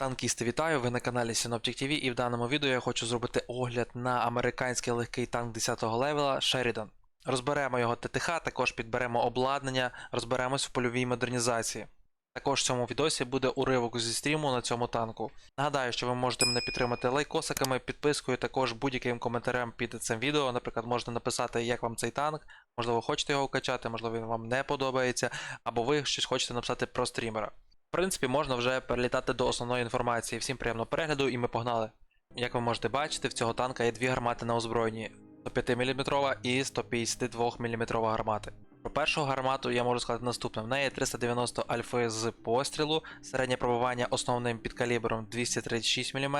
Танкісти, вітаю! Ви на каналі Synoptic TV і в даному відео я хочу зробити огляд на американський легкий танк 10-го левела Sheridan. Розберемо його ТТХ, також підберемо обладнання, розберемось в польовій модернізації. Також в цьому відосі буде уривок зі стріму на цьому танку. Нагадаю, що ви можете мене підтримати лайкосиками, підпискою, також будь-яким коментарем під цим відео. Наприклад, можете написати, як вам цей танк, можливо, хочете його качати, можливо, він вам не подобається, або ви щось хочете написати про стрімера. В принципі, можна вже перелітати до основної інформації. Всім приємного перегляду, і ми погнали. Як ви можете бачити, в цього танка є дві гармати на озброєнні: 105 мм і 152 мм гармати. Про першу гармату я можу сказати наступне: в неї 390 альфи з пострілу, середнє пробування основним підкалібром 236 мм,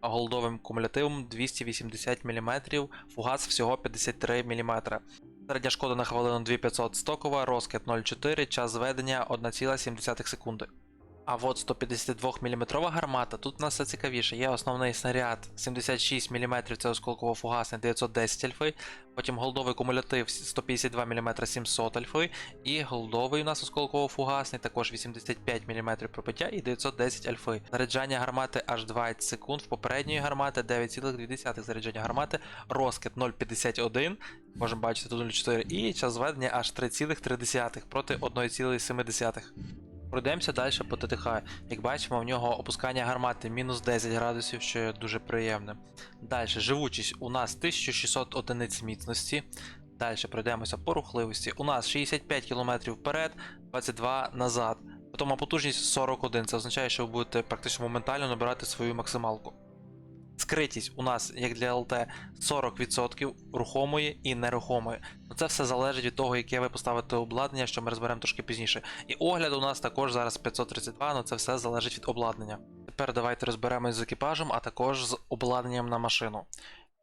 а голдовим кумулятивом 280 мм, фугас всього 53 мм. Середня шкода на хвилину 2500 стокова, розкид 0,4, час зведення 1,7 секунди. А от 152 мм гармата, тут у нас все цікавіше. Є основний снаряд 76 мм, це осколково-фугасний 910 альфи, потім голдовий кумулятив 152 мм 700 альфи, і голдовий у нас осколково-фугасний, також 85 мм пробиття і 910 альфи. Заряджання гармати аж 20 секунд, в попередньої гармати 9,2 заряджання гармати, розкид 0,51, можемо бачити тут 0,4, і час зведення аж 3,3 проти 1,7. Пройдемося далі по ТТХ. Як бачимо, в нього опускання гармати мінус 10 градусів, що є дуже приємне. Далі, живучість у нас 1600 одиниць міцності. Далі пройдемося по рухливості. У нас 65 км вперед, 22 назад. Потім потужність 41. Це означає, що ви будете практично моментально набирати свою максималку. Скритість у нас, як для ЛТ, 40% рухомої і нерухомої. Ну, Це все залежить від того, яке ви поставите обладнання, що ми розберемо трошки пізніше. І огляд у нас також зараз 532, але це все залежить від обладнання. Тепер давайте розберемось з екіпажем, а також з обладнанням на машину.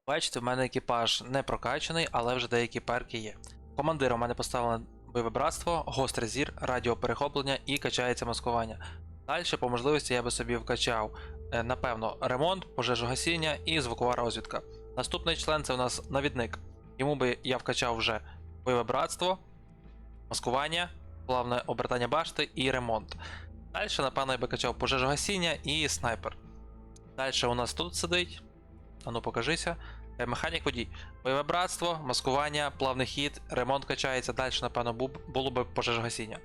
Бачите, в мене екіпаж не прокачаний, але вже деякі перки є. Командира у мене поставлено бойове братство, гострий зір, радіоперехоплення і качається маскування. Далі, по можливості, я би собі вкачав, напевно, ремонт, пожежогасіння і звукова розвідка. Наступний член це у нас навідник. Йому би я вкачав вже бойове братство, маскування, плавне обертання башти і ремонт. Далі, напевно, я би качав пожежогасіння і снайпер. Далі у нас тут сидить. А ну покажися. Е, Механік водій. Бойове братство, маскування, плавний хід, ремонт качається. Далі, напевно, було би пожежогасіння.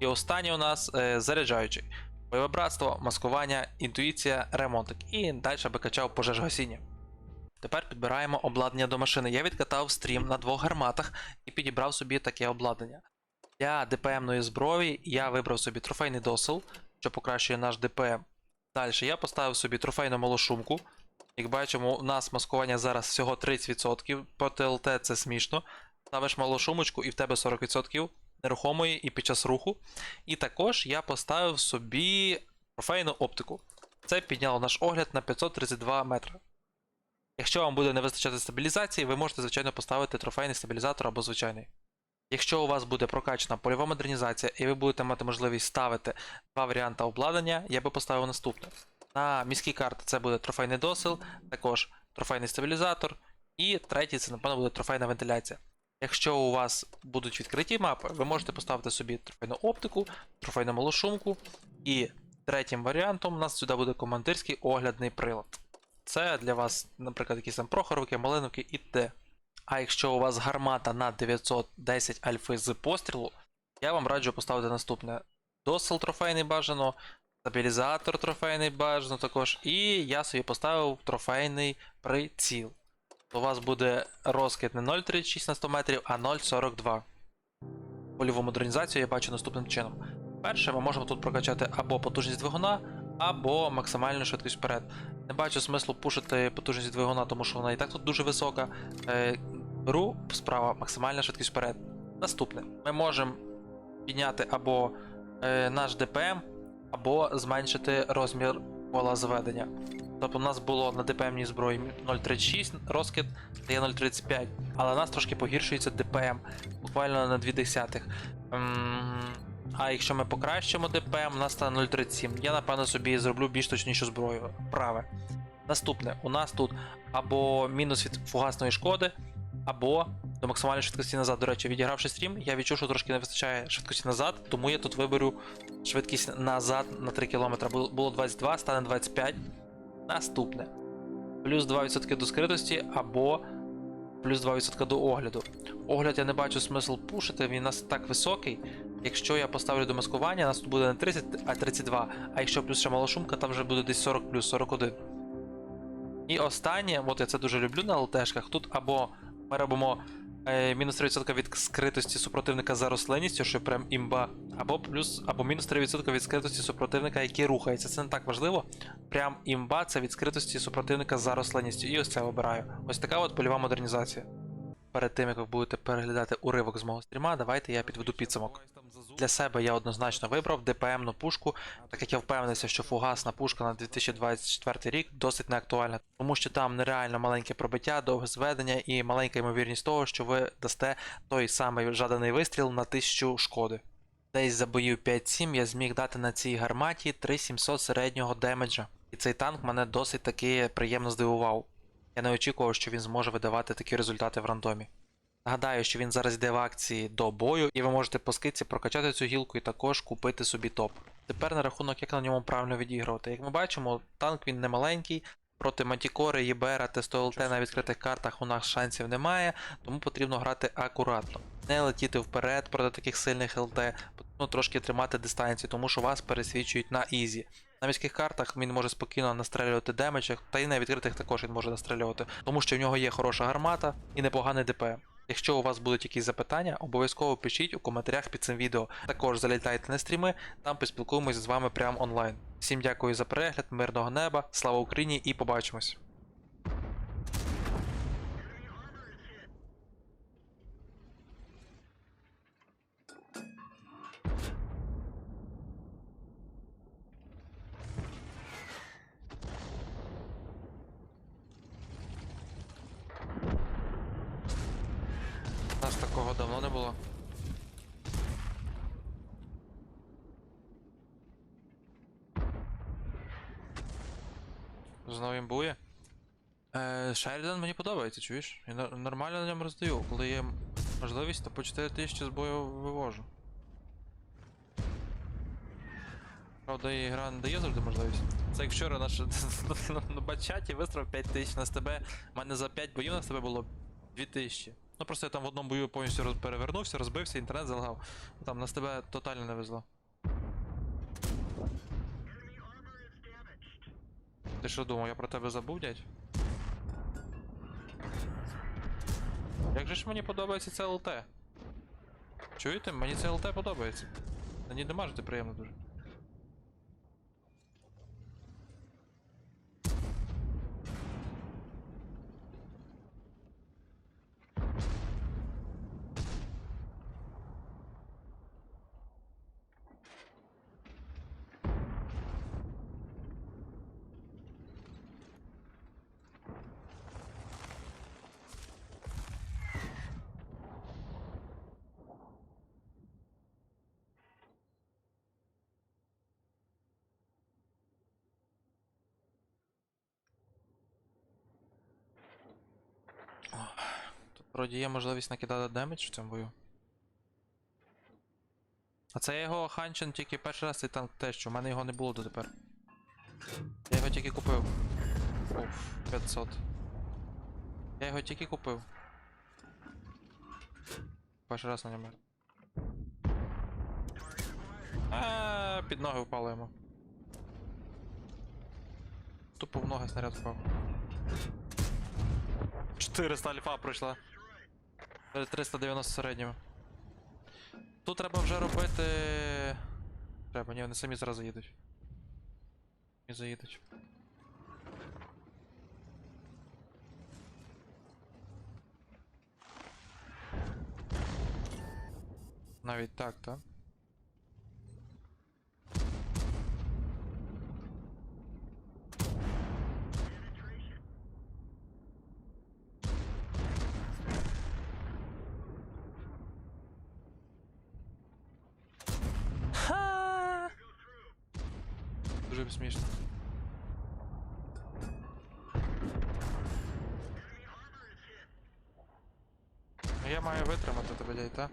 І останній у нас е, заряджаючий. Бойове братство, маскування, інтуїція, ремонтик. І далі би качав пожежогасіння. Тепер підбираємо обладнання до машини. Я відкатав стрім на двох гарматах і підібрав собі таке обладнання. Для ДПМної зброї я вибрав собі трофейний досил, що покращує наш ДПМ. Далі я поставив собі трофейну малошумку. Як бачимо, у нас маскування зараз всього 30%. По ТЛТ це смішно. Ставиш малошумочку і в тебе 40% нерухомої і під час руху. І також я поставив собі трофейну оптику. Це підняло наш огляд на 532 метри. Якщо вам буде не вистачати стабілізації, ви можете, звичайно, поставити трофейний стабілізатор або звичайний. Якщо у вас буде прокачана польова модернізація і ви будете мати можливість ставити два варіанти обладнання, я би поставив наступне. На міській карті це буде трофейний досил, також трофейний стабілізатор, і третій це, напевно, буде трофейна вентиляція. Якщо у вас будуть відкриті мапи, ви можете поставити собі трофейну оптику, трофейну малошумку, і третім варіантом у нас сюди буде командирський оглядний прилад. Це для вас, наприклад, якісь там прохоровки, малиновки і т. А якщо у вас гармата на 910 альфи з пострілу, я вам раджу поставити наступне: досил трофейний бажано, стабілізатор трофейний бажано також, і я собі поставив трофейний приціл. У вас буде розкид не 0,36 на 100 метрів, а 0,42. Польову модернізацію я бачу наступним чином. Перше, ми можемо тут прокачати або потужність двигуна, або максимальну швидкість вперед. Не бачу смислу пушити потужність двигуна, тому що вона і так тут дуже висока. Е, беру справа максимальна швидкість вперед. Наступне, ми можемо підняти або е, наш ДПМ, або зменшити розмір кола зведення. Тобто у нас було на ДПМній зброї 0,36 розкид, стає 0,35, але у нас трошки погіршується ДПМ, буквально на 2 десятих. Ем, А якщо ми покращимо ДПМ, у нас стане 0,37. Я напевно собі зроблю більш точнішу зброю. Праве. Наступне, у нас тут або мінус від фугасної шкоди, або до максимальної швидкості назад. До речі, відігравши стрім, я відчув, що трошки не вистачає швидкості назад, тому я тут виберу швидкість назад на 3 км. Було 22, стане 25. Наступне. Плюс 2% до скритості або плюс 2% до огляду. Огляд я не бачу смисл пушити, він у нас так високий. Якщо я поставлю до маскування, у нас тут буде не 30, а 32. А якщо плюс ще малошумка, там вже буде десь 40 плюс 41. І останнє, от я це дуже люблю на ЛТшках. Тут або ми робимо мінус 3% від скритості супротивника за рослинністю, що прям імба, або плюс, або мінус 3% від скритості супротивника, який рухається. Це не так важливо. Прям імба це від скритості супротивника за рослинністю. І ось це обираю. Ось така от польова модернізація. Перед тим як ви будете переглядати уривок з мого стріма, давайте я підведу підсумок. Для себе я однозначно вибрав ДПМну пушку, так як я впевнився, що фугасна пушка на 2024 рік досить неактуальна, тому що там нереально маленьке пробиття, довге зведення і маленька ймовірність того, що ви дасте той самий жаданий вистріл на 1000 шкоди. Десь за боїв 5-7 я зміг дати на цій гарматі 3700 середнього демеджа. І цей танк мене досить таки приємно здивував. Я не очікував, що він зможе видавати такі результати в рандомі. Нагадаю, що він зараз йде в акції до бою, і ви можете по скидці прокачати цю гілку і також купити собі топ. Тепер на рахунок, як на ньому правильно відігрувати. Як ми бачимо, танк він не маленький, проти Мантікори, Єбера, ТСТОЛТ на відкритих картах у нас шансів немає, тому потрібно грати акуратно. Не летіти вперед проти таких сильних ЛТ, потрібно трошки тримати дистанцію, тому що вас пересвічують на ізі. На міських картах він може спокійно настрелювати демеджах, та й на відкритих також він може настрелювати, тому що в нього є хороша гармата і непоганий ДПМ. Якщо у вас будуть якісь запитання, обов'язково пишіть у коментарях під цим відео. Також залітайте на стріми, там поспілкуємося з вами прямо онлайн. Всім дякую за перегляд, мирного неба, слава Україні і побачимось! Такого давно не було. Знову імбує. Е, Шерідан мені подобається, чуєш? Я нормально на ньому роздаю. Коли є можливість, то по 4 тисячі з бою вивожу. Правда, і гра не дає завжди можливість. Це як вчора наш на бачаті вистрав 5 тисяч на СТБ. У мене за 5 боїв на СТБ було 2 тисячі. Ну просто я там в одному бою повністю перевернувся, розбився, інтернет залагав. Там на СТБ тотально не везло. Ти що думав, я про тебе забув, дядь? Як же ж мені подобається це ЛТ? Чуєте? Мені це ЛТ подобається. На ній дамажити приємно дуже. Тут вроді є можливість накидати демедж в цьому бою. А це його Ханчен тільки перший раз цей танк теж, що в мене його не було дотепер. Я його тільки купив. Оф, 500. Я його тільки купив. Перший раз на ньому. А, під ноги впало йому. Тупо в ноги снаряд впав. 400 альфа пройшла. 390 середнього. Тут треба вже робити. Треба, ні, вони самі зараз заїдуть. І заїдуть. Навіть так, так? Дуже смішно. Я витримати тебе, дядь, та?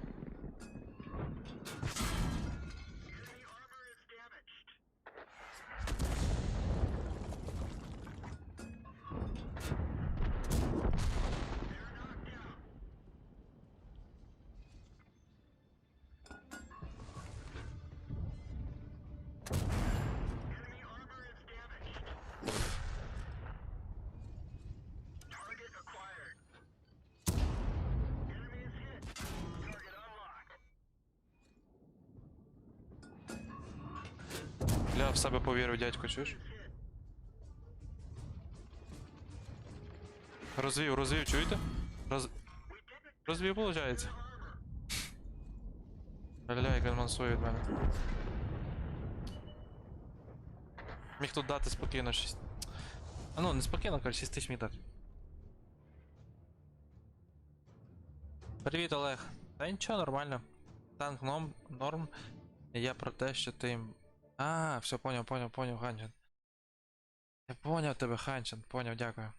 В себе повірив, дядько, чуєш? Розвів, розвів, чуєте? Роз... Розвів, виходить. Бля, як від мене. Міг тут дати спокійно 6. А ну, не спокійно, коротше, 6 тисяч міг. Привіт, Олег. Та нічого, нормально. Танк норм, норм. Я про те, що ти. А, все, понял, понял, понял, Ханчен. Я понял тебе, Ханчен, Понял, дякую.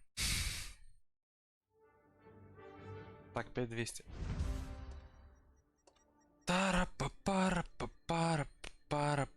Так, 5200. Тара-па-пара-па-пара-пара-пара.